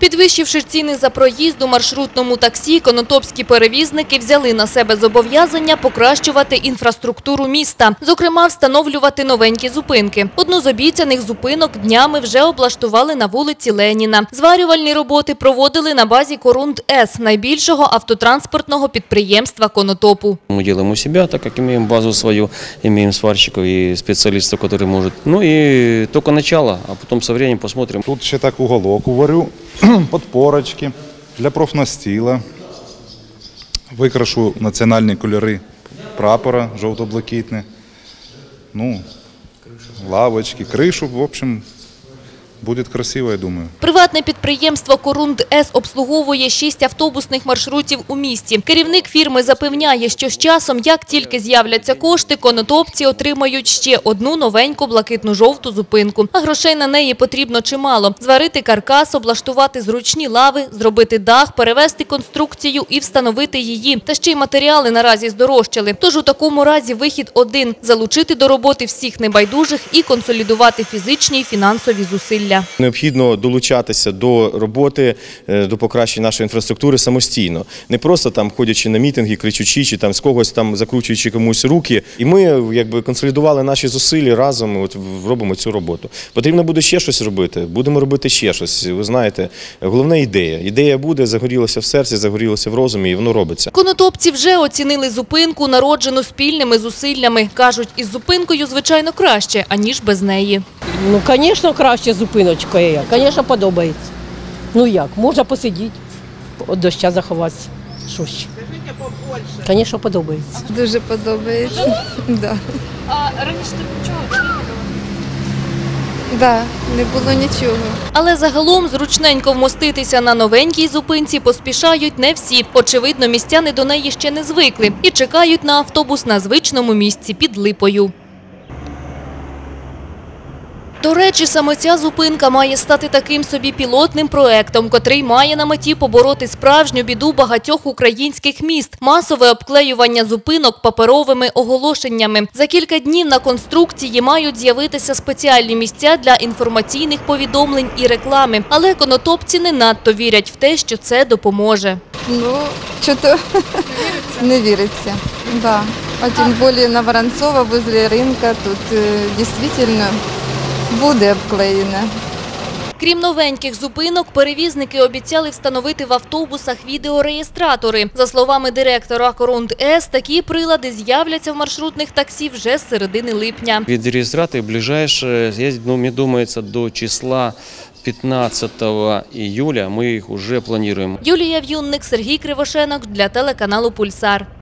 Підвищивши ціни за проїзд у маршрутному таксі, конотопські перевізники взяли на себе зобов'язання покращувати інфраструктуру міста, зокрема встановлювати новенькі зупинки. Одну з обіцяних зупинок днями вже облаштували на вулиці Леніна. Зварювальні роботи проводили на базі Корунд С, найбільшого автотранспортного підприємства Конотопу. Мы делаем у себя, так как имеем базу свою, имеем сварщиков и специалистов, которые могут. Ну и только начало, а потом со временем посмотрим. Тут ще так уголок уварю, подпорочки для профнастіла. Викрашу національні кольори прапора жовто-блакитне. Ну, лавочки, кришу, в общем, буде красиво, я думаю. Приватне підприємство Корунд С обслуговує шість автобусних маршрутів у місті. Керівник фірми запевняє, що з часом, як тільки з'являться кошти, конотопці отримають ще одну новеньку блакитну-жовту зупинку. А грошей на неї потрібно чимало: зварити каркас, облаштувати зручні лави, зробити дах, перевести конструкцію і встановити її. Та ще й матеріали наразі здорожчали. Тож у такому разі вихід один – залучити до роботи всіх небайдужих і консолідувати фізичні і фінансові зусилля. Необхідно долучатися до роботи, е, до покращення нашої інфраструктури самостійно, не просто там ходячи на мітинги, кричучи, чи там з когось там закручуючи комусь руки. І ми якби консолідували наші зусилля разом. От робимо цю роботу. Потрібно буде ще щось робити. Будемо робити ще щось. Ви знаєте, головна ідея. Ідея буде, загорілася в серці, загорілася в розумі, і воно робиться. Конотопці вже оцінили зупинку, народжену спільними зусиллями. Кажуть, із зупинкою, звичайно, краще, аніж без неї. Ну, звісно, краще зупиночка є. Звісно, подобається. Ну як, можна посидіти, від доща заховатися. Що ще? Звісно, подобається. Дуже подобається. Да. А раніше ти чого? Да, не було нічого. Але загалом зручненько вмоститися на новенькій зупинці поспішають не всі. Очевидно, містяни до неї ще не звикли і чекають на автобус на звичному місці під липою. До речі, саме ця зупинка має стати таким собі пілотним проектом, котрий має на меті побороти справжню біду багатьох українських міст – масове обклеювання зупинок паперовими оголошеннями. За кілька днів на конструкції мають з'явитися спеціальні місця для інформаційних повідомлень і реклами. Але конотопці не надто вірять в те, що це допоможе. Ну, що-то не віриться. Да. А тим більше на Воронцова возле ринка тут е, дійсно буде обклеєно. Крім новеньких зупинок, перевізники обіцяли встановити в автобусах відеореєстратори. За словами директора Корунд С, такі прилади з'являться в маршрутних таксі вже з середини липня. Видеорегистраты ближайшие, я, ну, мне думается, до числа 15 июля мы их уже планируем. Юлія В'юнник, Сергій Кривошенок для телеканалу Пульсар.